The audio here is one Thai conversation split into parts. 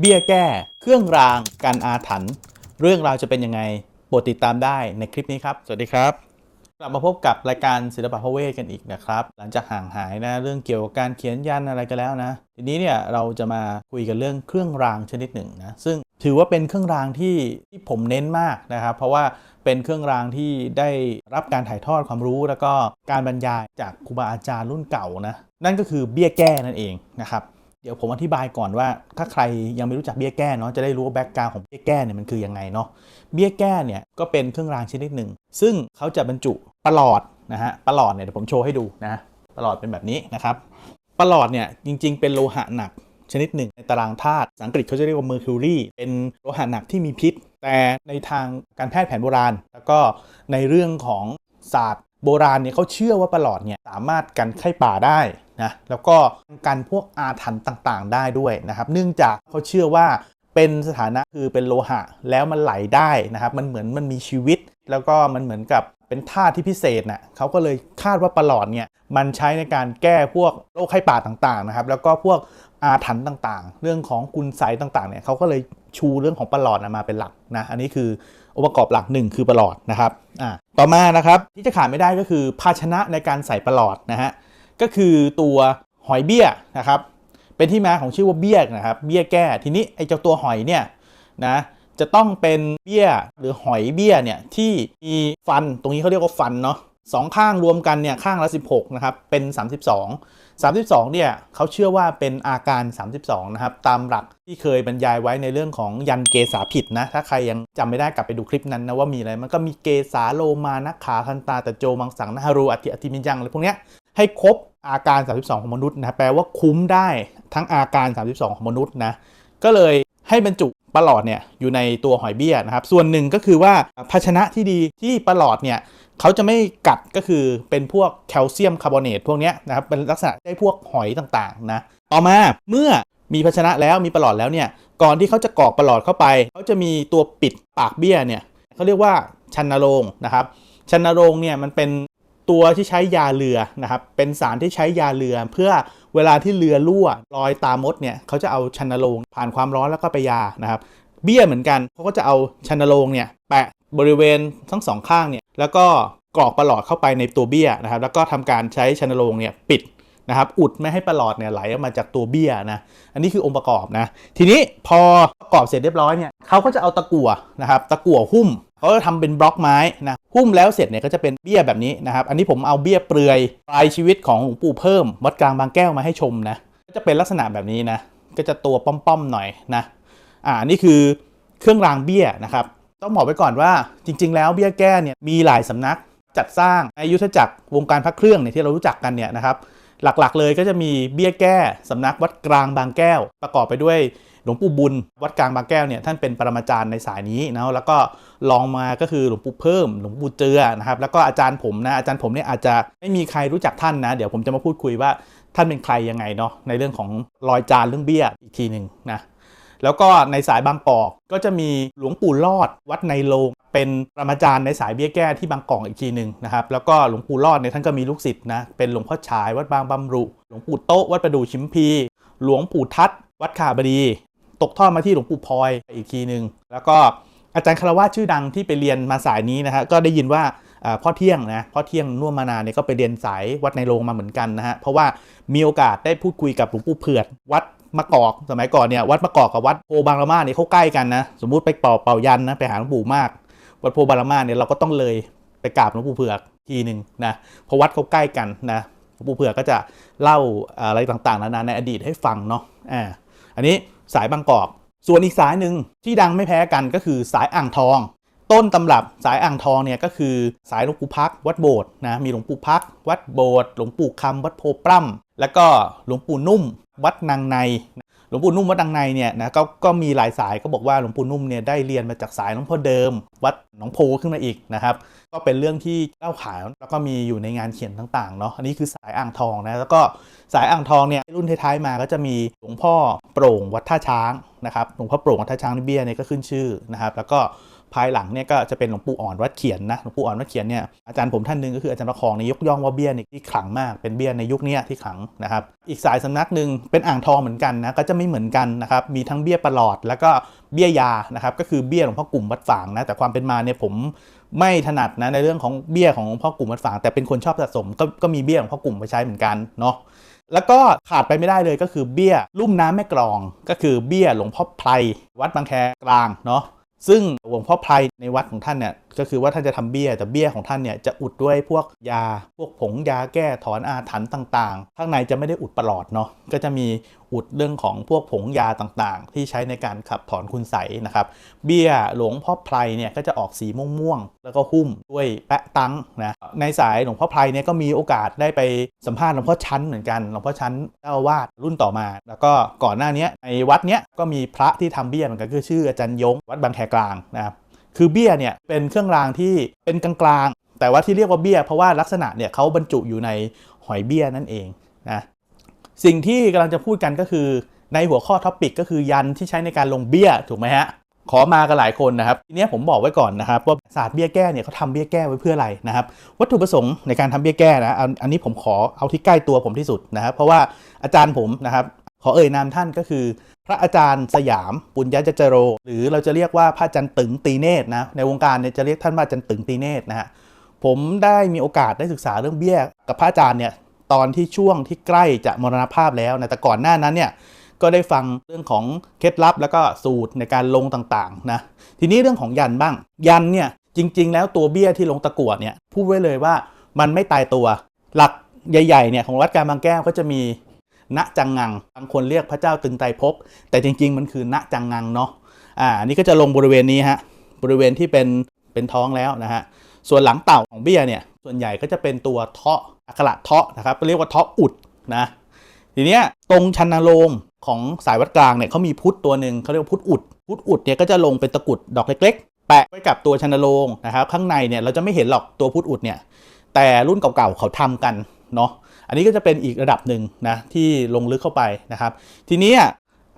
เบี้ยแก้ เครื่องรางกันอาถรรพ์เรื่องราวจะเป็นยังไงโปรดติดตามได้ในคลิปนี้ครับ สวัสดีครับ กลับมาพบกับรายการศิลปะพระเวทกันอีกนะครับ หลังจากห่างหายนะเรื่องเกี่ยวกับการเขียนยันอะไรกันแล้วนะ ทีนี้เนี่ยเราจะมาคุยกันเรื่องเครื่องรางชนิดหนึ่งนะซึ่งถือว่าเป็นเครื่องรางที่ที่ผมเน้นมากนะครับ เพราะว่าเป็นเครื่องรางที่ได้รับการถ่ายทอดความรู้ แล้วก็การบรรยายจากครูบาอาจารย์รุ่นเก่านะนั่นก็คือเบี้ยแก้นั่นเองนะครับเดี๋ยวผมอธิบายก่อนว่า ถ้าใครยังไม่รู้จักเบี้ยแก้เนาะจะได้รู้ว่าแบ็กกราวของเบี้ยแก้เนี่ยมันคือยังไงเนาะเบี้ยแก้เนี่ยก็เป็นเครื่องรางชนิดหนึ่งซึ่งเขาจะบรรจุประหลอดนะฮะประหลอดเนี่ยเดี๋ยวผมโชว์ให้ดูนะประหลอดเป็นแบบนี้นะครับประหลอดเนี่ยจริง ๆ เป็นโลหะหนักชนิดหนึ่งในตารางธาตุภาษาอังกฤษเขาจะเรียกว่า mercury เป็นโลหะหนักที่มีพิษ แต่ในทางการแพทย์แผนโบราณ แล้วก็ในเรื่องของศาสตร์โบราณเนี่ยเขาเชื่อว่าประหลอดเนี่ยสามารถกันไข้ป่าได้ นะแล้วก็กันพวกอาถรรพ์ต่างๆ ได้ด้วยนะครับ เนื่องจากเขาเชื่อว่าเป็นสถานะคือเป็นโลหะแล้วมันไหลได้นะครับ มันเหมือนมันมีชีวิต แล้วก็มันเหมือนกับเป็นธาตุที่พิเศษน่ะเขาก็เลยคาดว่าประหลอดเนี่ยมันใช้ในการแก้พวกโรคไข้ป่าต่างๆนะครับ แล้วก็พวกอาถรรพ์ต่างๆ เรื่องของกุลไสต่างๆเนี่ยเขาก็เลยชูเรื่องของประหลอดมาเป็นหลักนะอันนี้คือองค์ประกอบหลักหนึ่งคือประหลอดนะครับอ่าต่อมานะครับที่จะขาดไม่ได้ก็คือภาชนะในการใส่ประหลอดนะฮะ ก็คือตัวหอยเบี้ยนะครับ เป็นที่มาของชื่อว่าเบี้ยนะครับ เบี้ยแก้ทีนี้ไอ้เจ้าตัวหอยเนี่ยนะจะต้องเป็นเบี้ยหรือหอยเบี้ยเนี่ยที่มีฟันตรงนี้เขาเรียกว่าฟันเนาะสองข้างรวมกันเนี่ยข้างละ 16นะครับเป็น 32 32เนี่ยเขาเชื่อว่าเป็นอาการ 32นะครับตามหลักที่เคยบรรยายไว้ในเรื่องของยันเกษาผิดนะถ้าใครยังจำไม่ได้กลับไปดูคลิปนั้นนะว่ามีอะไรมันก็มีเกษาโลมานักขาคันตาตะโจมังสังนหารูอธิอธิมิยังอะไรพวกเนี้ย ให้ครบอาการ 32 ของมนุษย์นะแปลว่าคุ้มได้ทั้งอาการ 32 ของมนุษย์นะก็เลยให้บรรจุปลอดเนี่ยอยู่ในตัวหอยเบี้ยนะครับ ส่วนหนึ่งก็คือว่าภาชนะที่ดีที่ปลอดเนี่ยเขาจะไม่กัดก็คือเป็นพวกแคลเซียมคาร์บอเนตพวกเนี้ยนะครับเป็นลักษณะได้พวกหอยต่างๆนะต่อมาเมื่อมีภาชนะแล้วมีปลอดแล้วเนี่ยก่อนที่เขาจะกรอกปลอดเข้าไปเขาจะมีตัวปิดปากเบี้ยเนี่ยเขาเรียกว่าชันนโรงนะครับชันนโรงเนี่ยมันเป็น ตัวที่ใช้ยาเรือนะครับเป็นสารที่ใช้ยาเรือ เพื่อเวลาที่เรือรั่วรอยตามมดเนี่ยเขาจะเอาชันนโรงผ่านความร้อนแล้วก็ไปยานะครับ เบี้ยเหมือนกันเขาก็จะเอาชันนโรงเนี่ยแปะบริเวณทั้งสองข้างเนี่ยแล้วก็กรอกประหลอดเข้าไปในตัวเบี้ยนะครับ แล้วก็ทำการใช้ชันนโรงเนี่ยปิดนะครับอุดไม่ให้ประหลอดเนี่ยไหลออกมาจากตัวเบี้ยนะอันนี้คือองค์ประกอบนะ ทีนี้พอประกอบเสร็จเรียบร้อยเนี่ยเขาก็จะเอาตะกั่วนะครับตะกั่วหุ้มเขาจะทำเป็นบล็อกไม้นะหุ้มแล้วเสร็จเนี่ยก็จะเป็นเบี้ยแบบนี้นะครับ อันนี้ผมเอาเบี้ยเปลือยปลายชีวิตของหลวงปู่เพิ่มวัดกลางบางแก้วมาให้ชมนะก็จะเป็นลักษณะแบบนี้นะก็จะตัวป้อมๆหน่อยนะอ่านี่คือเครื่องรางเบี้ยนะครับ ต้องบอกไว้ก่อนว่าจริง ๆ แล้วเบี้ยแก้เนี่ยมีหลายสำนักจัดสร้างในยุทธจักรวงการพระเครื่องเนี่ยที่เรารู้จักกันเนี่ยนะครับ หลักๆเลยก็จะมีเบี้ยแก้สำนักวัดกลางบางแก้ว ประกอบไปด้วยหลวงปู่บุญ วัดกลางบางแก้วเนี่ยท่านเป็นปรมาจารย์ในสายนี้นะแล้วก็ลองมาก็คือหลวงปู่เพิ่ม หลวงปู่เจือนะครับแล้วก็อาจารย์ผมนะอาจารย์ผมเนี่ยอาจจะไม่มีใครรู้จักท่านนะ เดี๋ยวผมจะมาพูดคุยว่าท่านเป็นใครยังไงเนาะในเรื่องของรอยจานเรื่องเบี้ยอีกทีหนึ่งนะ แล้วก็ในสายบางกอกก็จะมีหลวงปู่รอดวัดในโลงเป็นปรมาจารย์ในสายเบี้ยแก้ที่บางกอกอีกทีหนึ่งนะครับแล้วก็หลวงปู่รอดเนี่ยท่านก็มีลูกศิษย์นะเป็นหลวงพ่อฉายวัดบางบำรุหลวงปู่โต๊ะวัดประดู่ชิมพี หลวงปู่ทัดวัดขาบดีตกทอดมาที่หลวงปู่พลอยอีกทีหนึ่งแล้วก็อาจารย์คารวะชื่อดังที่ไปเรียนมาสายนี้นะฮะก็ได้ยินว่าพ่อเที่ยงนะพ่อเที่ยงน่วมมานาเนี่ยก็ไปเรียนสายวัดในโรงมาเหมือนกันนะฮะเพราะว่ามีโอกาสได้พูดคุยกับหลวงปู่เผือดวัด มะกอกสมัยก่อนเนี่ยวัดมะกอกกับวัดโพบางละมาเนี่ยเขาใกล้กันนะสมมุติไปเป่าเป่ายันนะไปหาหลวงปู่มาก วัดโพบางละมาเนี่ยเราก็ต้องเลยไปกราบหลวงปู่เผือกทีหนึ่งนะเพราะวัดเขาใกล้กันนะหลวงปู่เผือกก็จะเล่าอะไรต่างๆนานาในอดีตให้ฟังเนาะอ่าอันนี้สายบางกอก ส่วนอีกสายหนึ่งที่ดังไม่แพ้กันก็คือสายอ่างทอง ต้นตำรับสายอ่างทองเนี่ยก็คือสายหลวงปู่พัก วัดโบสถ์นะมีหลวงปู่พัก วัดโบสถ์หลวงปู่คำวัดโพปล้ำแล้วก็หลวงปู่นุ่ม วัดนางในหลวงปู่นุ่มวัดดังในเนี่ยนะก็ก็มีหลายสายก็บอกว่าหลวงปู่นุ่มเนี่ยได้เรียนมาจากสายหลวงพ่อเดิม วัดหนองโพขึ้นมาอีกนะครับ ก็เป็นเรื่องที่เล่าขานแล้วก็มีอยู่ในงานเขียนต่างๆเนาะอันนี้คือสายอ่างทองนะแล้วก็สายอ่างทองเนี่ยรุ่นท้ายๆมาก็จะมีหลวงพ่อโปร่งวัดท่าช้างนะครับหลวงพ่อโปร่งวัดท่าช้างนิเบียเนี่ยก็ขึ้นชื่อนะครับแล้วก็ ภายหลังเนี่ยก็จะเป็นหลวงปู่อ่อนวัดเขียนนะหลวงปู่อ่อนวัดเขียนเนี่ยอาจารย์ผมท่านหนึ่งก็คืออาจารย์ประคองในยกย่องว่าเบี้ยนี่ที่ขลังมากเป็นเบี้ยในยุคเนี้ยที่ขลังนะครับอีกสายสำนักหนึ่งเป็นอ่างทองเหมือนกันนะก็จะไม่เหมือนกันนะครับมีทั้งเบี้ยประหลอด แล้วก็เบี้ยยานะครับก็คือเบี้ยหลวงพ่อกลุ่มวัดฝางนะแต่ความเป็นมาเนี่ยผมไม่ถนัดนะในเรื่องของเบี้ยของหลวงพ่อกลุ่มวัดฝางแต่เป็นคนชอบสะสมก็ก็มีเบี้ยหลวงพ่อกลุ่มไปใช้เหมือนกันเนาะแล้วก็ขาดไปไม่ได้เลยก็คือเบี้ยลุ่มน้ำแม่กลอง ก็คือเบี้ยหลวงพ่อไพรวัดบางแคกลางเนาะ ซึ่งหลวงพ่อไพรในวัดของท่านเนี่ยก็คือว่าท่านจะทำเบี้ยแต่เบี้ยของท่านเนี่ยจะอุดด้วยพวกยาพวกผงยาแก้ถอนอาถรรพ์ต่างๆ ข้างในจะไม่ได้อุดประหลอดเนาะก็จะมีอุดเรื่องของพวกผงยาต่างๆ ที่ใช้ในการขับถอนคุณใสนะครับ เบี้ยหลวงพ่อไพรเนี่ยก็จะออกสีม่วงๆแล้วก็หุ้มด้วยแปะตังนะในสายหลวงพ่อไพรเนี่ยก็มีโอกาสได้ไปสัมภาษณ์หลวงพ่อชั้นเหมือนกันหลวงพ่อชั้นเจ้าวาสรุ่นต่อมา แล้วก็ก่อนหน้านี้ในวัดเนี้ยก็มีพระที่ทำเบี้ยเหมือนกันคือชื่ออาจารย์ยงวัดบางแคกลางนะครับ คือเบี้ยเนี่ยเป็นเครื่องรางที่เป็นกลางๆ แต่ว่าที่เรียกว่าเบี้ย เพราะว่าลักษณะเนี่ยเขาบรรจุอยู่ในหอยเบี้ยนั่นเองนะสิ่งที่กำลังจะพูดกันก็คือในหัวข้อท็อปิกก็คือยันที่ใช้ในการลงเบี้ยถูกไหมฮะขอมากันหลายคนนะครับทีนี้ผมบอกไว้ก่อนนะครับว่าศาสตร์เบี้ยแก้เนี่ยเขาทำเบี้ยแก้ไว้เพื่ออะไรนะครับวัตถุประสงค์ในการทำเบี้ยแก้นะอันอันนี้ผมขอเอาที่ใกล้ตัวผมที่สุดนะครับเพราะว่าอาจารย์ผมนะครับ ขอเอ่ยนามท่านก็คือ พระอาจารย์สยามปุญญจจโร หรือเราจะเรียกว่าพระอาจารย์ตึงตีเนตรนะในวงการเนี่ยจะเรียกท่านว่าอาจารย์ตึงตีเนตรนะฮะผมได้มีโอกาสได้ศึกษาเรื่องเบี้ยกับพระอาจารย์เนี่ยตอนที่ช่วงที่ใกล้จะมรณภาพแล้วนะแต่ก่อนหน้านั้นเนี่ยก็ได้ฟังเรื่องของเคล็ดลับแล้วก็สูตรในการลงต่างๆนะทีนี้เรื่องของยันบ้าง ยันเนี่ยจริง ๆ แล้วตัวเบี้ยที่ลงตะกั่วเนี่ยพูดไว้เลยว่ามันไม่ตายตัวหลักใหญ่ๆเนี่ยของวัดการบางแก้วก็จะมี ณจังงัง บางคนเรียกพระเจ้าตึงไตรภพแต่จริง ๆ มันคือณจังงังเนาะอ่านนี้ก็จะลงบริเวณนี้ฮะบริเวณที่เป็นเป็นท้องแล้วนะฮะส่วนหลังเต่าของเบี้ยเนี่ยส่วนใหญ่ก็จะเป็นตัวเทาะอักระเทาะนะครับเรียกว่าเทาะอุดนะทีเนี้ยตรงชันนาโลมของสายวัดกลางเนี่ยเขามีพุทธตัวหนึ่งเขาเรียกว่าพุทธอุด พุทธอุดเนี่ยก็จะลงเป็นตะกุดดอกเล็กๆ แปะไว้กับตัวชันนาโลงนะครับข้างในเนี่ยเราจะไม่เห็นหรอกตัวพุทธอุดเนี่ยแต่รุ่นเก่าๆเขาทำกันเนาะ อันนี้ก็จะเป็นอีกระดับหนึ่งนะที่ลงลึกเข้าไปนะครับ ทีนี้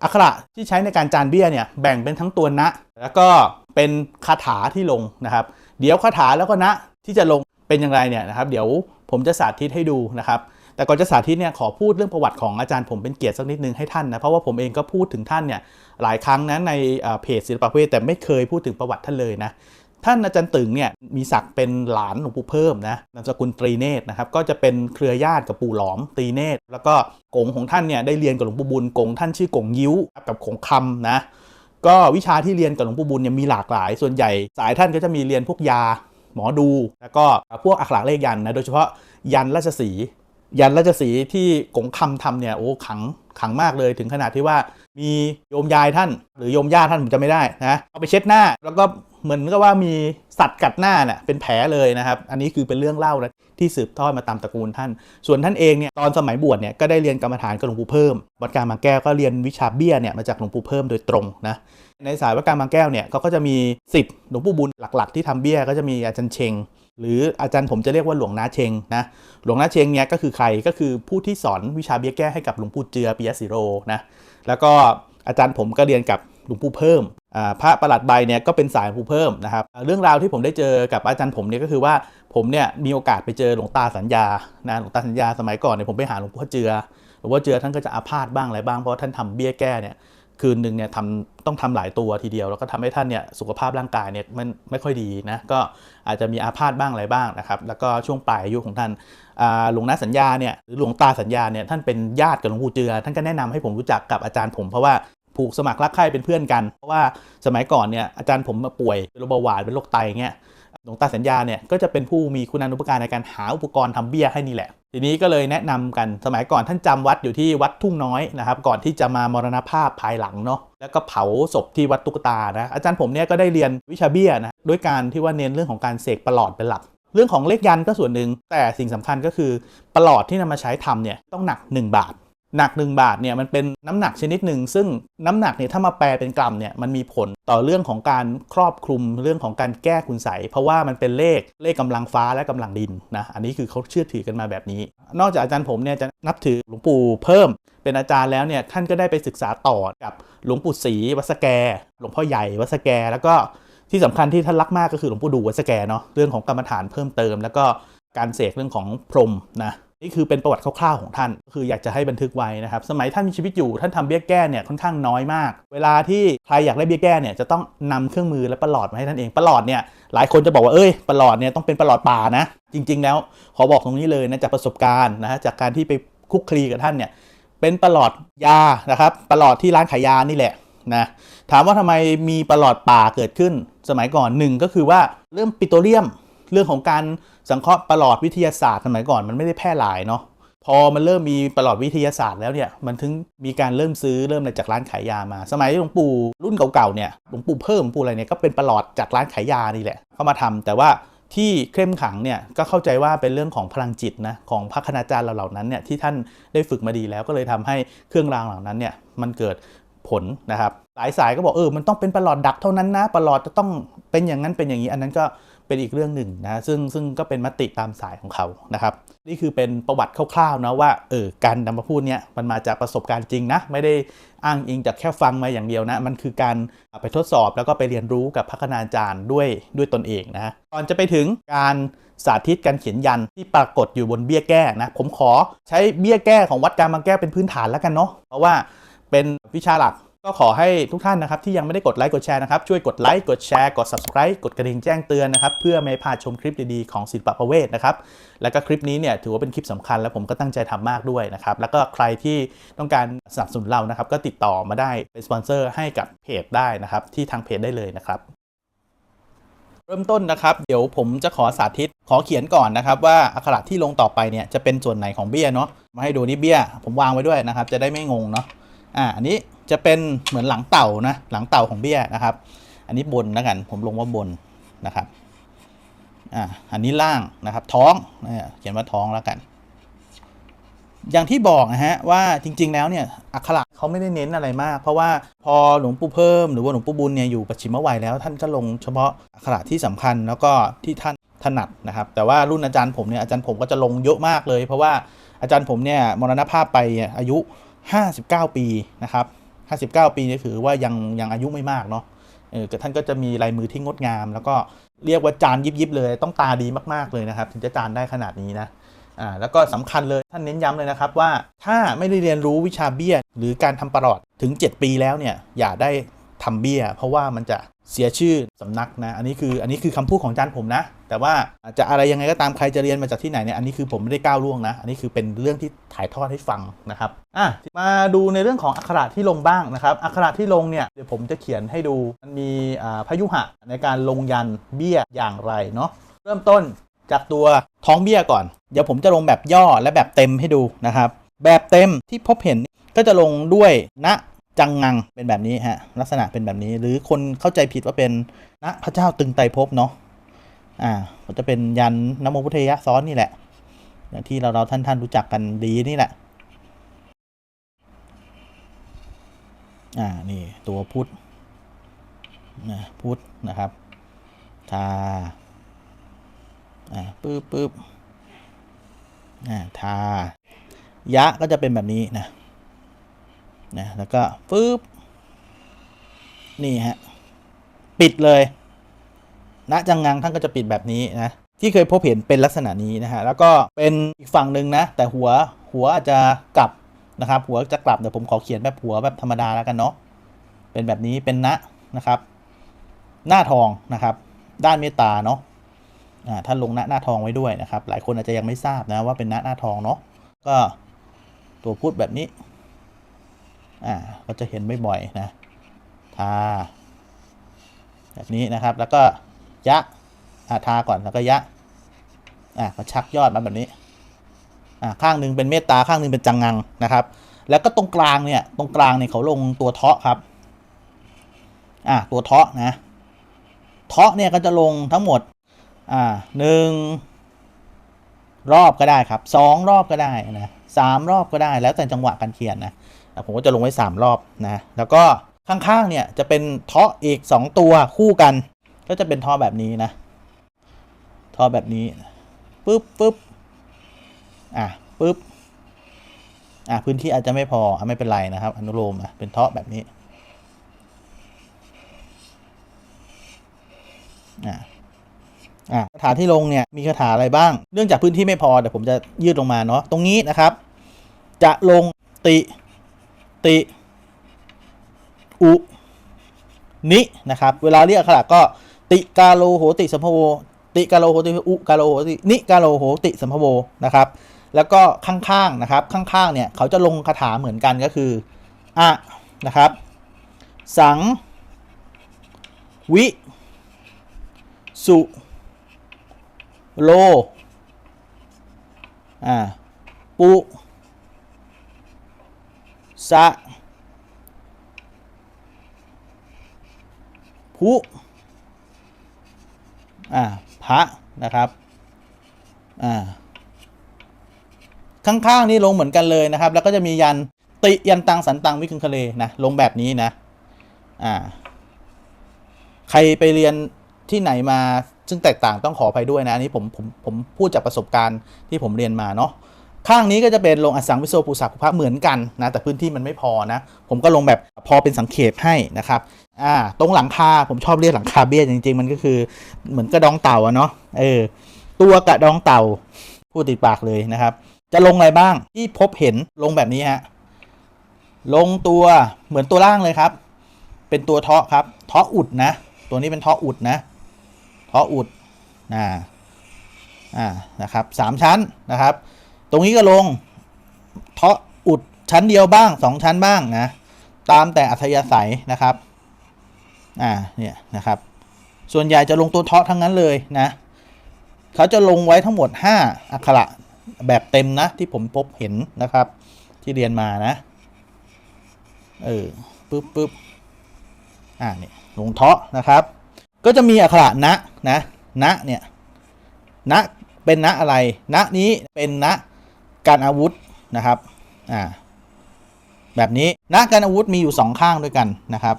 อักขระที่ใช้ในการจานเบี้ยเนี่ยแบ่งเป็นทั้งตัวนะ แล้วก็เป็นคาถาที่ลงนะครับ เดี๋ยวคาถาแล้วก็นะที่จะลงเป็นอย่างไรเนี่ยนะครับ เดี๋ยวผมจะสาธิตให้ดูนะครับแต่ก่อนจะสาธิตเนี่ยขอพูดเรื่องประวัติของอาจารย์ผมเป็นเกียรติสักนิดนึงให้ท่านนะเพราะว่าผมเองก็พูดถึงท่านเนี่ยหลายครั้งนะในเอ่อเพจศิลปะเวทแต่ไม่เคยพูดถึงประวัติท่านเลยนะ ท่านอาจารย์ตึงเนี่ยมีศักดิ์เป็นหลานหลวงปู่เพิ่มนะนามสกุลตรีเนตรนะครับก็จะเป็นเครือญาติกับปู่หลอมตรีเนตร แล้วก็กงของท่านเนี่ยได้เรียนกับหลวงปู่บุญกงท่านชื่อกงยิ้วกับกงคำนะก็วิชาที่เรียนกับหลวงปู่บุญเนี่ยมีหลากหลาย ส่วนใหญ่สายท่านก็จะมีเรียนพวกยาหมอดู แล้วก็พวกอักขระเลขยันนะโดยเฉพาะยันราชสียันราชสีที่กงคำทำเนี่ยโอ้ขังขังมากเลยถึงขนาดที่ว่ามีโยมยายท่าน หรือโยมย่าท่านผมจะไม่ได้นะเอาไปเช็ดหน้า แล้วก็ เหมือนกับว่ามีสัตว์กัดหน้าเนี่ยเป็นแผลเลยนะครับ อันนี้คือเป็นเรื่องเล่านะที่สืบทอดมาตามตระกูลท่าน ส่วนท่านเองเนี่ยตอนสมัยบวชเนี่ยก็ได้เรียนกรรมฐานกับหลวงปู่เพิ่ม วัดกางบางแก้วก็เรียนวิชาเบี้ยเนี่ยมาจากหลวงปู่เพิ่มโดยตรงนะ ในสายวัดกางบางแก้วเนี่ยเขาก็จะมีสิทธิ์หลวงปู่บุญหลักๆ ที่ทำเบี้ยก็จะมีอาจารย์เชง หรืออาจารย์ผมจะเรียกว่าหลวงนาเชงนะ หลวงนาเชงเนี่ยก็คือใครก็คือผู้ที่สอนวิชาเบี้ยแก้ให้กับหลวงปู่เจือปิยศิโรนะ แล้วก็ อาจารย์ผมก็เรียนกับหลวงปู่เพิ่มพระประหลัดใบเนี่ยก็เป็นสายหลวงปู่เพิ่มนะครับเรื่องราวที่ผมได้เจอกับอาจารย์ผมเนี่ยก็คือว่าผมเนี่ยมีโอกาสไปเจอหลวงตาสัญญานะหลวงตาสัญญาสมัยก่อนเนี่ยผมไปหาหลวงพ่อเจือหลวงพ่อเจือท่านก็จะอาพาธบ้างอะไรบ้างเพราะท่านทำเบี้ยแก้เนี่ยคืนหนึ่งเนี่ยทำต้องทำหลายตัวทีเดียว แล้วก็ทำให้ท่านเนี่ยสุขภาพร่างกายเนี่ยมันไม่ค่อยดีนะก็อาจจะมีอาพาธบ้างอะไรบ้างนะครับแล้วก็ช่วงปลายอายุของท่านหลวงนาสัญญาเนี่ยหรือหลวงตาสัญญาเนี่ยท่านเป็นญาติกับหลวงปู่เจือ ท่านก็แนะนำให้ผมรู้จักกับอาจารย์ผมเพราะว่า ผูกสมัครรักใคร่เป็นเพื่อนกัน เพราะว่าสมัยก่อนเนี่ยอาจารย์ผมมาป่วยเป็นโรคเบาหวานเป็นโรคไตเงี้ยหลวงตาสัญญาเนี่ยก็จะเป็นผู้มีคุณานุปการในการหาอุปกรณ์ทำเบี้ยให้นี่แหละ ทีนี้ก็เลยแนะนำกันสมัยก่อนท่านจำวัดอยู่ที่วัดทุ่งน้อยนะครับ ก่อนที่จะมามรณภาพภายหลังเนาะแล้วก็เผาศพที่วัดตุกตานะอาจารย์ผมเนี่ยก็ได้เรียนวิชาเบี้ยนะด้วยการที่ว่าเน้นเรื่องของการเสกประหลอดเป็นหลัก เรื่องของเลขยันก็ส่วนหนึ่งแต่สิ่งสำคัญก็คือประหลอดที่นำมาใช้ทำเนี่ยต้องหนัก 1 บาท หนัก 1 บาทเนี่ยมันเป็นน้ำหนักชนิดหนึ่งซึ่งน้ำหนักเนี่ยถ้ามาแปลเป็นกรัมเนี่ยมันมีผลต่อเรื่องของการครอบคลุมเรื่องของการแก้คุณใสเพราะว่ามันเป็นเลขเลขกำลังฟ้าและกำลังดินนะอันนี้คือเขาเชื่อถือกันมาแบบนี้ นอกจากอาจารย์ผมเนี่ยจะนับถือหลวงปู่เพิ่ม เป็นอาจารย์แล้วเนี่ยท่านก็ได้ไปศึกษาต่อกับหลวงปู่ศรีวัสแก หลวงพ่อใหญ่วัสแก แล้วก็ที่สำคัญที่ท่านรักมากก็คือหลวงปู่ดูวัสแกเนาะเรื่องของกรรมฐานเพิ่มเติม แล้วก็การเสกเรื่องของพรหมนะ นี่คือเป็นประวัติคร่าวๆของท่าน คืออยากจะให้บันทึกไว้นะครับ สมัยท่านมีชีวิตอยู่ท่านทำเบี้ยแก้เนี่ยค่อนข้างน้อยมาก เวลาที่ใครอยากได้เบี้ยแก้เนี่ยจะต้องนำเครื่องมือและประหลอดมาให้ท่านเองประหลอดเนี่ยหลายคนจะบอกว่าเอ้ยประหลอดเนี่ยต้องเป็นประหลอดป่านะ จริง ๆ แล้วขอบอกตรงนี้เลยนะจากประสบการณ์นะฮะจากการที่ไปคุกคลีกับท่านเนี่ยเป็นประหลอดยานะครับประหลอดที่ร้านขายยานี่แหละนะถามว่าทำไมมีประหลอดป่าเกิดขึ้น สมัยก่อนหนึ่งก็คือว่าเรื่องปิโตรเลียม เรื่องของการสังเคราะห์ประหลอดวิทยาศาสตร์สมัยก่อนมันไม่ได้แพร่หลายเนาะพอมันเริ่มมีประหลอดวิทยาศาสตร์แล้วเนี่ยมันถึงมีการเริ่มซื้อเริ่มอะไรจากร้านขายยามา สมัยหลวงปู่รุ่นเก่าๆเนี่ยหลวงปู่เพิ่มหลวงปู่อะไรเนี่ยก็เป็นประหลอดจากร้านขายยานี่แหละเข้ามาทำแต่ว่าที่เข้มขังเนี่ยก็เข้าใจว่าเป็นเรื่องของพลังจิตนะของพระคณาจารย์เหล่านั้นเนี่ยที่ท่านได้ฝึกมาดีแล้วก็เลยทำให้เครื่องรางเหล่านั้นเนี่ยมันเกิดผลนะครับหลายสายก็บอกเออมันต้องเป็นประหลอดดักเท่านั้นนะประหลอดจะต้องเป็นอย่างนั้นเป็นอย่างนี้ อันนั้นก็ เป็นอีกเรื่องหนึ่งนะซึ่งซึ่งก็เป็นมติตามสายของเขานะครับ นี่คือเป็นประวัติคร่าวๆนะว่าเออการนำมาพูดเนี่ยมันมาจากประสบการณ์จริงนะไม่ได้อ้างอิงจากแค่ฟังมาอย่างเดียวนะ มันคือการไปทดสอบแล้วก็ไปเรียนรู้กับพัฒนาจารย์ด้วยด้วยตนเองนะก่อนจะไปถึงการสาธิตการเขียนยันที่ปรากฏอยู่บนเบี้ยแก้นะผมขอใช้เบี้ยแก้ของวัดการบางแก้วเป็นพื้นฐานแล้วกันเนาะเพราะว่าเป็นวิชาหลัก ก็ขอให้ทุกท่านนะครับที่ยังไม่ได้กดไลค์กดแชร์นะครับช่วยกดไลค์กดแชร์กด subscribe กดกระดิ่งแจ้งเตือนนะครับเพื่อไม่พลาดชมคลิปดีๆของศิลปะประเวทนะครับแล้วก็คลิปนี้เนี่ยถือว่าเป็นคลิปสำคัญและผมก็ตั้งใจทำมากด้วยนะครับแล้วก็ใครที่ต้องการสนับสนุนเรานะครับก็ติดต่อมาได้เป็นสปอนเซอร์ให้กับเพจได้นะครับที่ทางเพจได้เลยนะครับเริ่มต้นนะครับ เดี๋ยวผมจะขอสาธิตขอเขียนก่อนนะครับ ว่าอักขระที่ลงต่อไปเนี่ยจะเป็นส่วนไหนของเบี้ยเนาะมาให้ดูนี่เบี้ย ผมวางไว้ด้วยนะครับ จะได้ไม่งงเนาะ อ่าอันนี้จะเป็นเหมือนหลังเต่านะหลังเต่าของเบี้ยนะครับ อันนี้บนแล้วกันผมลงว่าบนนะครับอ่าอันนี้ล่างนะครับท้องเนี่ยเขียนว่าท้องแล้วกัน อย่างที่บอกนะฮะว่าจริง ๆ แล้วเนี่ยอักขระเขาไม่ได้เน้นอะไรมาก เพราะว่าพอหลวงปู่เพิ่มหรือว่าหลวงปู่บุญเนี่ยอยู่ปัจฉิมวัยแล้วท่านก็ลงเฉพาะอักขระที่สำคัญแล้วก็ที่ท่านถนัดนะครับ แต่ว่ารุ่นอาจารย์ผมเนี่ยอาจารย์ผมก็จะลงเยอะมากเลย เพราะว่าอาจารย์ผมเนี่ยมรณภาพไปอายุ 59 ปีนะครับ 59 ปีนี่ถือว่ายังยังอายุไม่มากเนาะเออท่านก็จะมีลายมือที่งดงาม แล้วก็เรียกว่าจานยิบยิบๆเลย ต้องตาดีมากๆเลยนะครับ ถึงจะจานได้ขนาดนี้นะอ่าแล้วก็สำคัญเลยท่านเน้นย้ำเลยนะครับว่าถ้าไม่ได้เรียนรู้วิชาเบี้ยหรือการทำประหลอดถึง 7 ปีแล้วเนี่ยอย่าได้ ทำเบี้ย เพราะว่ามันจะเสียชื่อสำนักนะอันนี้คืออันนี้คือคำพูดของอาจารย์ผมนะ แต่ว่าจะอะไรยังไงก็ตามใครจะเรียนมาจากที่ไหนเนี่ยอันนี้คือผมไม่ได้ก้าวล่วงนะ อันนี้คือเป็นเรื่องที่ถ่ายทอดให้ฟังนะครับอะมาดูในเรื่องของอักขระที่ลงบ้างนะครับอักขระที่ลงเนี่ยเดี๋ยวผมจะเขียนให้ดูมันมีอ่าพยุหะในการลงยันเบี้ยอย่างไรเนาะเริ่มต้นจากตัวท้องเบี้ยก่อน เดี๋ยวผมจะลงแบบย่อและแบบเต็มให้ดูนะครับ แบบเต็มที่พบเห็นก็จะลงด้วยณ จังงังเป็นแบบนี้ฮะลักษณะเป็นแบบนี้ หรือคนเข้าใจผิดว่าเป็นณพระเจ้าตึงไตรภพเนาะอ่าก็จะเป็นยันนโมพุทธยะซ้อนนี่แหละอย่างที่เราเราท่านท่านรู้จักกันดีนี่แหละอ่านี่ตัวพุทธนะพุทธนะครับทาอ่าปึ๊บปึ๊บอ่าทายะก็จะเป็นแบบนี้นะ นะแล้วก็ปึ๊บนี่ฮะปิดเลยณจังงังท่านก็จะปิดแบบนี้นะที่เคยพบเห็นเป็นลักษณะนี้นะฮะแล้วก็เป็นอีกฝั่งหนึ่งนะ แต่หัวหัวอาจจะกลับนะครับ หัวจะกลับเดี๋ยวผมขอเขียนแบบหัวแบบธรรมดาแล้วกันเนาะเป็นแบบนี้เป็นณนะครับ หน้าทองนะครับ ด้านเมตตาเนาะอ่าท่านลงหน้าหน้าทองไว้ด้วยนะครับ หลายคนอาจจะยังไม่ทราบนะว่าเป็นหน้าหน้าทองเนาะก็ตัวพูดแบบนี้ อ่าก็จะเห็นบ่อยๆนะทา แบบนี้นะครับแล้วก็ยะอ่าทาก่อนแล้วก็ยะอ่าก็ชักยอดมาแบบนี้อ่าข้างหนึ่งเป็นเมตตาข้างหนึ่งเป็นจังงังนะครับ แล้วก็ตรงกลางเนี่ยตรงกลางเนี่ยเขาลงตัวเทาะครับอ่าตัวเทาะนะเทาะเนี่ยก็จะลงทั้งหมดอ่าหนึ่งรอบก็ได้ครับสองรอบก็ได้นะสามรอบก็ได้แล้วแต่จังหวะการเขียนนะ ผมก็จะลงไว้สามรอบนะแล้วก็ข้างๆเนี่ยจะเป็นเทาะอีกสองตัวคู่กัน ก็จะเป็นท่อแบบนี้นะท่อแบบนี้ปึ๊บปึ๊บอะปึ๊บอะพื้นที่อาจจะไม่พออไม่เป็นไรนะครับ อนุโลมอะเป็นเทาะแบบนี้อ่าอ่าคาถาที่ลงเนี่ยมีคาถาอะไรบ้าง เนื่องจากพื้นที่ไม่พอเดี๋ยวผมจะยืดลงมาเนาะตรงนี้นะครับ จะลงติ ติ อุ นิ นะครับ เวลาเรียกอักขระก็ ติกาโลโหติสัมภโว ติกาโลโหติอุกาโลโหติ นิกาโลโหติสัมภโว นะครับ แล้วก็ข้างๆ นะครับ ข้างๆ เนี่ย เขาจะลงคาถาเหมือนกันก็คืออะนะครับ สัง วิ สุ โล อ่า ปุ สะพุอ่าพระนะครับอ่าข้างๆนี่ลงเหมือนกันเลยนะครับ แล้วก็จะมียันติยันตังสันตังวิคึงคะเลนะลงแบบนี้นะอ่าใครไปเรียนที่ไหนมาซึ่งแตกต่างต้องขออภัยด้วยนะอันนี้ผมผมผมพูดจากประสบการณ์ที่ผมเรียนมาเนาะ ข้างนี้ก็จะเป็นลงอสังวิโสปุสักพระเหมือนกันนะ แต่พื้นที่มันไม่พอนะ ผมก็ลงแบบพอเป็นสังเขปให้นะครับอ่าตรงหลังคาผมชอบเรียกหลังคาเบี้ยจริง ๆ มันก็คือเหมือนกระดองเต่าอะเนาะเออตัวกระดองเต่าพูดติดปากเลยนะครับ จะลงอะไรบ้างที่พบเห็นลงแบบนี้ฮะลงตัวเหมือนตัวล่างเลยครับ เป็นตัวเทาะครับเทาะอุดนะ ตัวนี้เป็นเทาะอุดนะเทาะอุดอ่าอ่านะครับสามชั้นนะครับ ตรงนี้ก็ลงเทาะอุดชั้นเดียวบ้างสองชั้นบ้างนะ ตามแต่อัธยาศัยนะครับ อ่า เนี่ยนะครับ ส่วนใหญ่จะลงตัวเทาะทั้งนั้นเลยนะ เขาจะลงไว้ทั้งหมด 5 อักขระแบบเต็มนะ ที่ผมพบเห็นนะครับ ที่เรียนมานะ เออปึ๊บปึ๊บอ่าเนี่ยลงเทาะนะครับ ก็จะมีอักขระนะนะนะเนี่ยนะเป็นนะอะไร นะนี้เป็นนะ การอาวุธนะครับอ่าแบบนี้นะการอาวุธมีอยู่สองข้างด้วยกันนะครับ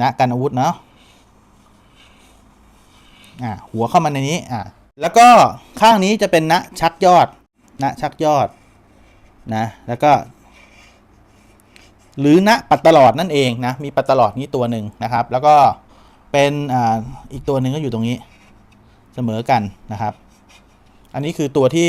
นะการอาวุธเนาะอ่าหัวเข้ามาในนี้อ่าแล้วก็ข้างนี้จะเป็นนะชักยอดนะชักยอดนะแล้วก็ หรือณปัดตลอดนั่นเองนะมีปัดตลอดนี้ตัวหนึ่งนะครับ แล้วก็เป็นอ่าอีกตัวหนึ่งก็อยู่ตรงนี้เสมอกันนะครับ อันนี้คือตัวที่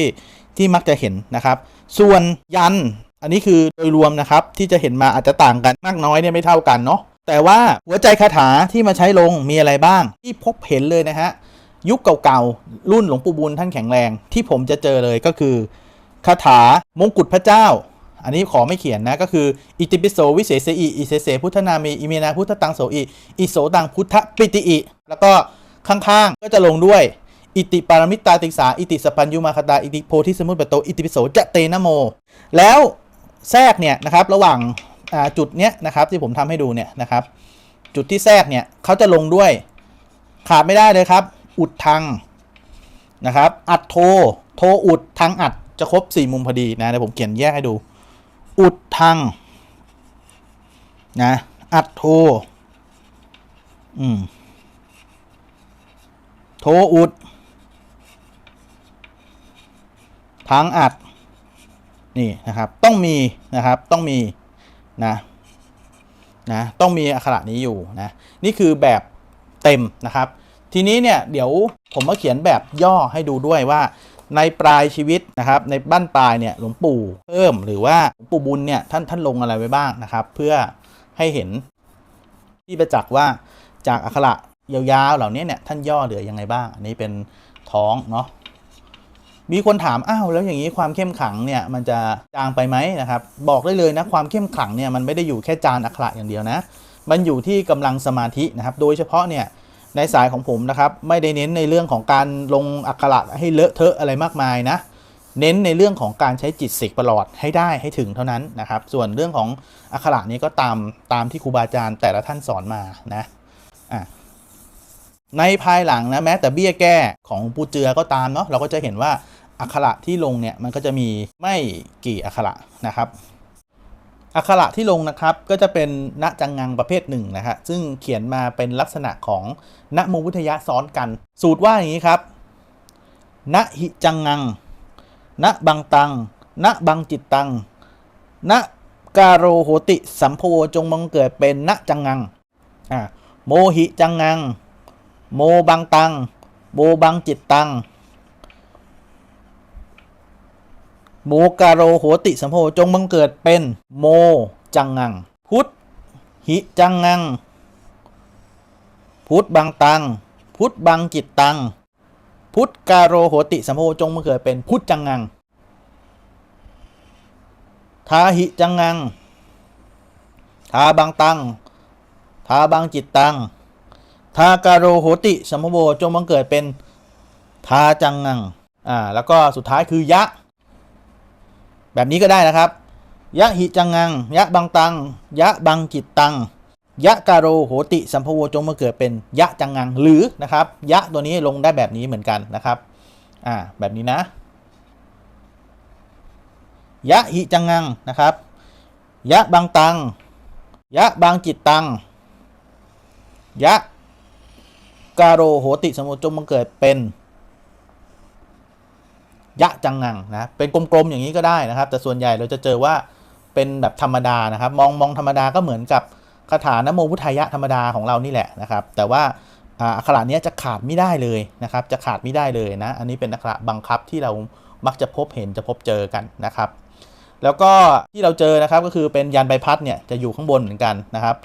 ที่มักจะเห็นนะครับ ส่วนยันอันนี้คือโดยรวมนะครับที่จะเห็นมาอาจจะต่างกันมากน้อยเนี่ยไม่เท่ากันเนาะแต่ว่าหัวใจคาถาที่มาใช้ลงมีอะไรบ้าง ที่พบเห็นเลยนะฮะยุคเก่าๆรุ่นหลวงปู่บุญท่านแข็งแรง ที่ผมจะเจอเลยก็คือคาถามงกุฎพระเจ้า อันนี้ขอไม่เขียนนะก็คืออิติปิโสวิเศษเสอิอิเสเสพุทธนามีอิเมนาพุทธตังโสอิอิโสตังพุทธปิติอิแล้วก็ข้างๆก็จะลงด้วย อิติปารมิตตาติสา อิติสปัญยุมาคตา อิติโพธิสมุตปโต อิติปิโสจะเตนะโม แล้วแทรกเนี่ยนะครับระหว่างจุดเนี้ยนะครับที่ผมทำให้ดูเนี่ยนะครับจุดที่แทรกเนี่ยเขาจะลงด้วยขาดไม่ได้เลยครับ อุดทังนะครับ อัดโท โทอุดทังอัดจะครบสี่มุมพอดีนะเดี๋ยวผมเขียนแยกให้ดู อุดทังนะอัดโทอืมโทอุด ทังอัดนี่นะครับต้องมีนะครับต้องมีนะนะต้องมีอักขระนี้อยู่นะนี่คือแบบเต็มนะครับ ทีนี้เนี่ยเดี๋ยวผมมาเขียนแบบย่อให้ดูด้วยว่า ในปลายชีวิตนะครับ ในบ้านปลายเนี่ยหลวงปู่เพิ่มหรือว่าหลวงปู่บุญเนี่ยท่านท่านลงอะไรไว้บ้างนะครับ เพื่อให้เห็นที่ประจักษ์ว่าจากอักขระยาวๆเหล่านี้เนี่ยท่านย่อเหลือยังไงบ้าง อันนี้เป็นท้องเนาะ มีคนถามอ้าวแล้วอย่างนี้ความเข้มขังเนี่ยมันจะจางไปไหมนะครับบอกได้เลยนะความเข้มขังเนี่ยมันไม่ได้อยู่แค่จานอักขระอย่างเดียวนะ มันอยู่ที่กำลังสมาธินะครับ โดยเฉพาะเนี่ยในสายของผมนะครับไม่ได้เน้นในเรื่องของการลงอักขระให้เลอะเทอะอะไรมากมายนะเน้นในเรื่องของการใช้จิตสิกประหลอดให้ได้ให้ถึงเท่านั้นนะครับ ส่วนเรื่องของอักขระนี้ก็ตามตามที่ครูบาอาจารย์แต่ละท่านสอนมานะอะ ในภายหลังนะแม้แต่เบี้ยแก้ของปูเจือก็ตามเนาะเราก็จะเห็นว่าอักขระที่ลงเนี่ยมันก็จะมีไม่กี่อักขระนะครับอักขระที่ลงนะครับก็จะเป็นณจังงังประเภทหนึ่งนะฮะซึ่งเขียนมาเป็นลักษณะของณมงวิทยะซ้อนกัน สูตรว่าอย่างนี้ครับณหิจังงังณบังตังณบังจิตตังณการโรโหติ สัมโพจงบังเกิดเป็นณจังงังอ่าโมหิจังงัง โมบังตังโบบังจิตตัง โมกาโรโหติสัมโพจงบังเกิดเป็นโมจังงัง พุทธหิจังงัง พุทธบังตัง พุทธบังจิตตัง พุทธกาโรโหติสัมโพจงบังเกิดเป็นพุทธจังงัง ทาหิจังงัง ทาบังตัง ทาบังจิตตัง ทากาโรโหติสัมภโวจงบังเกิดเป็นทาจังงังอ่าแล้วก็สุดท้ายคือยะ แบบนี้ก็ได้นะครับ ยะหิจังงัง ยะบังตัง ยะบังจิตตัง ยะกาโรโหติสัมภโวจงมาเกิดเป็นยะจังงังหรือนะครับ ยะตัวนี้ลงได้แบบนี้เหมือนกันนะครับอ่าแบบนี้นะ ยะหิจังงังนะครับ ยะบังตัง ยะบังจิตตัง ยะ กาโรโหติสมุจงบังเกิดเป็นยะจังงังนะ เป็นกลมๆอย่างนี้ก็ได้นะครับ แต่ส่วนใหญ่เราจะเจอว่าเป็นแบบธรรมดานะครับ มองมองธรรมดาก็เหมือนกับคาถานโมพุทธายะธรรมดาของเรานี่แหละนะครับ แต่ว่าอักขระนี้จะขาดไม่ได้เลยนะครับ จะขาดไม่ได้เลยนะ อันนี้เป็นอักขระบังคับที่เรามักจะพบเห็นจะพบเจอกันนะครับ แล้วก็ที่เราเจอนะครับก็คือเป็นยันใบพัดเนี่ยจะอยู่ข้างบนเหมือนกันนะครับ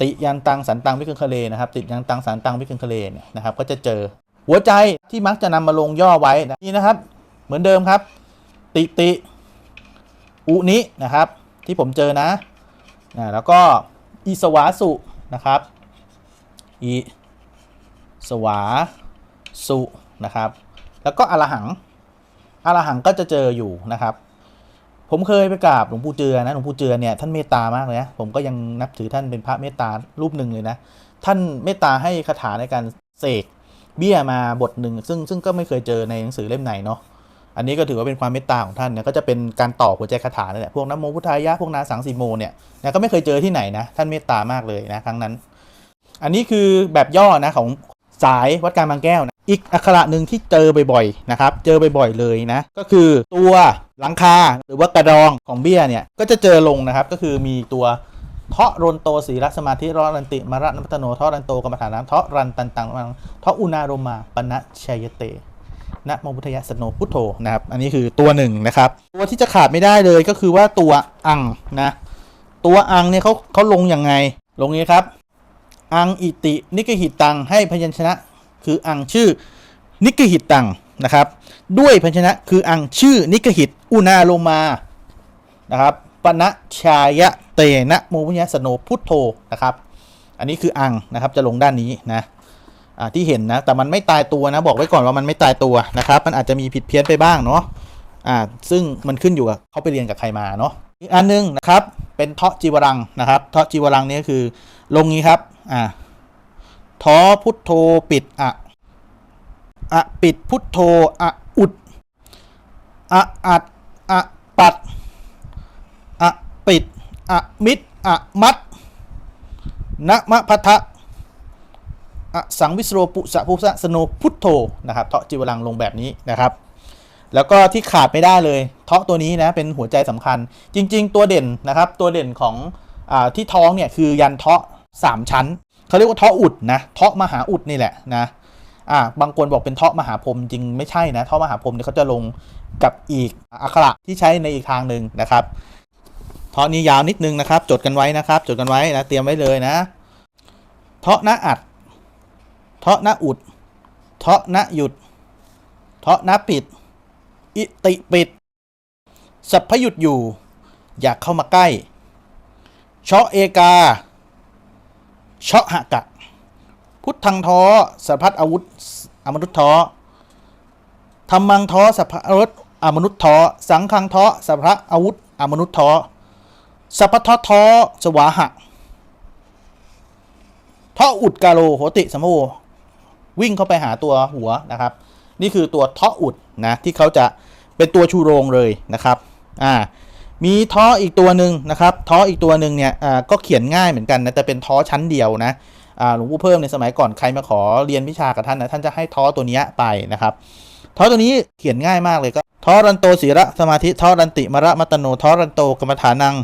ติยันตังสันตังวิกึงคะเลนะครับติยันตังสันตังวิกึงคะเลเนี่ยนะครับก็จะเจอ หัวใจที่มักจะนำมาลงย่อไว้นี่นะครับ เหมือนเดิมครับ ติติอุนินะครับ ที่ผมเจอนะอ่าแล้วก็อิสวาสุนะครับอิสวาสุนะครับ แล้วก็อรหังอรหังก็จะเจออยู่นะครับ ผมเคยไปกราบหลวงปู่เจือนะหลวงปู่เจือเนี่ยท่านเมตตามากเลยนะผมก็ยังนับถือท่านเป็นพระเมตตารูปหนึ่งเลยนะท่านเมตตาให้คาถาในการเสกเบี้ยมาบทหนึ่งซึ่งซึ่งก็ไม่เคยเจอในหนังสือเล่มไหนเนาะอันนี้ก็ถือว่าเป็นความเมตตาของท่านเนี่ยก็จะเป็นการต่อหัวใจคาถาเนั่นแหละพวกน้ำโมพุทธายะพวกนาสังสีโมเนี่ยนะก็ไม่เคยเจอที่ไหนนะท่านเมตตามากเลยนะครั้งนั้น อันนี้คือแบบย่อนะของ สายวัดการบางแก้วนะอีกอักขระหนึ่งที่เจอบ่อยๆนะครับ เจอบ่อยๆเลยนะ ก็คือตัวหลังคาหรือว่ากระดองของเบี้ยเนี่ย ก็จะเจอลงนะครับ ก็คือมีตัวเทาะรนโตสีรสมาธิรอรันติมาระนัตโนเทาะรันโตกรรมฐานน้ำเทาะรันตันตังเทาะอุณาโรมาปณะชัยเตนะโมพุทธยสโนพุทโธนะครับ อันนี้คือตัวหนึ่งนะครับ ตัวที่จะขาดไม่ได้เลยก็คือว่าตัวอังนะ ตัวอังเนี่ยเขาเขาลงยังไง ลงนี้ครับ อังอิตินิกหิตังให้พยัญชนะคืออังชื่อนิกหิตังนะครับ ด้วยพยัญชนะคืออังชื่อนิกหิตอุณาโลมานะครับปณะชายะเตนะโมพุทธยะสโนพุทโธนะครับ อันนี้คืออังนะครับจะลงด้านนี้นะที่เห็นนะแต่มันไม่ตายตัวนะบอกไว้ก่อนว่ามันไม่ตายตัวนะครับ มันอาจจะมีผิดเพี้ยนไปบ้างเนาะอ่าซึ่งมันขึ้นอยู่กับเขาไปเรียนกับใครมาเนาะอีกอันหนึงนะครับเป็นเทาะจีวรังนะครับเทาะจีวรังนี่ก็คือลงนี้ครับ อ่าท้อพุทโธปิดอะอะปิดพุทโธอะอุดอะอัดอะปัดอะปิดอะมิดอะมัดนะมะพัทะอะสังวิสโรปุสะพุสะสโนพุทโธนะครับเทาะจิวรังลงแบบนี้นะครับ แล้วก็ที่ขาดไม่ได้เลย เทาะตัวนี้นะเป็นหัวใจสำคัญ จริง ๆ ตัวเด่นนะครับ ตัวเด่นของอที่ท้องเนี่ยคือยันเทาะ สามชั้นเขาเรียกว่าเทาะอุดนะเทาะมหาอุดนี่แหละนะอ่าบางคนบอกเป็นเทาะมหาพรมจริงไม่ใช่นะเทาะมหาพรมเนี่ยเขาจะลงกับอีกอักขระที่ใช้ในอีกทางหนึ่งนะครับเทาะนี้ยาวนิดนึงนะครับ จดกันไว้นะครับ จดกันไว้นะเตรียมไว้เลยนะ เทาะหน้าอัด เทาะหน้าอุด เทาะหน้าหยุด เทาะหน้าปิด อิติปิด สัพพยุดอยู่ อยากเข้ามาใกล้เชาะเอกา เชาะหะกะ พุทธังท้อสัพพัดอาวุธอมนุษย์ท้อธรรมังท้อสัพพะอาวุธอมนุษย์ท้อสังฆังท้อสัพพะอาวุธอมนุษย์ท้อสัพพะท้อท้อสวาหะเทาะอุดกาโลโหติสัมโภวิ่งเข้าไปหาตัวหัวนะครับ นี่คือตัวเทาะอุดนะที่เขาจะเป็นตัวชูโรงเลยนะครับ อ่า มีท้ออีกตัวหนึ่งนะครับท้ออีกตัวหนึ่งเนี่ยก็เขียนง่ายเหมือนกันนะแต่เป็นท้อชั้นเดียวนะหลวงปู่เพิ่มในสมัยก่อนใครมาขอเรียนวิชากับท่านนะท่านจะให้ท้อตัวนี้ไปนะครับท้อตัวนี้เขียนง่ายมากเลยก็ท้อรันโตศีระสมาธิท้อรันติมระมัตโนท้อรันโตกรรมฐานัง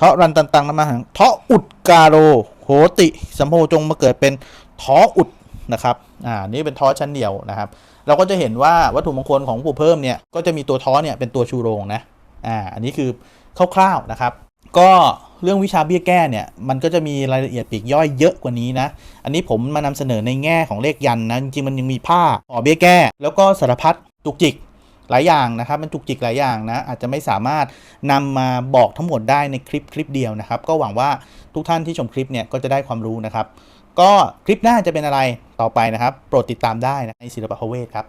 ทาะรันตันตังนมหังทาะอุดกาโรโหติสัมโพจงมาเกิดเป็นทาะอุดนะครับอ่านี่เป็นท้อชั้นเดียวนะครับ เราก็จะเห็นว่าวัตถุมงคลของหลวงปู่เพิ่มเนี่ยก็จะมีตัวท้อเนี่ยเป็นตัวชูโรงนะ อ่าอันนี้คือคร่าวๆนะครับ ก็เรื่องวิชาเบี้ยแก้เนี่ยมันก็จะมีรายละเอียดปีกย่อยเยอะกว่านี้นะ อันนี้ผมมานำเสนอในแง่ของเลขยันนะจริงๆมันยังมีผ้าห่อเบี้ยแก้ แล้วก็สารพัดจุกจิกหลายอย่างนะครับมันจุกจิกหลายอย่างนะอาจจะไม่สามารถนำมาบอกทั้งหมดได้ในคลิปคลิปเดียวนะครับ ก็หวังว่าทุกท่านที่ชมคลิปเนี่ยก็จะได้ความรู้นะครับ ก็คลิปหน้าจะเป็นอะไรต่อไปนะครับ โปรดติดตามได้นะในศิลปะพเวทครับ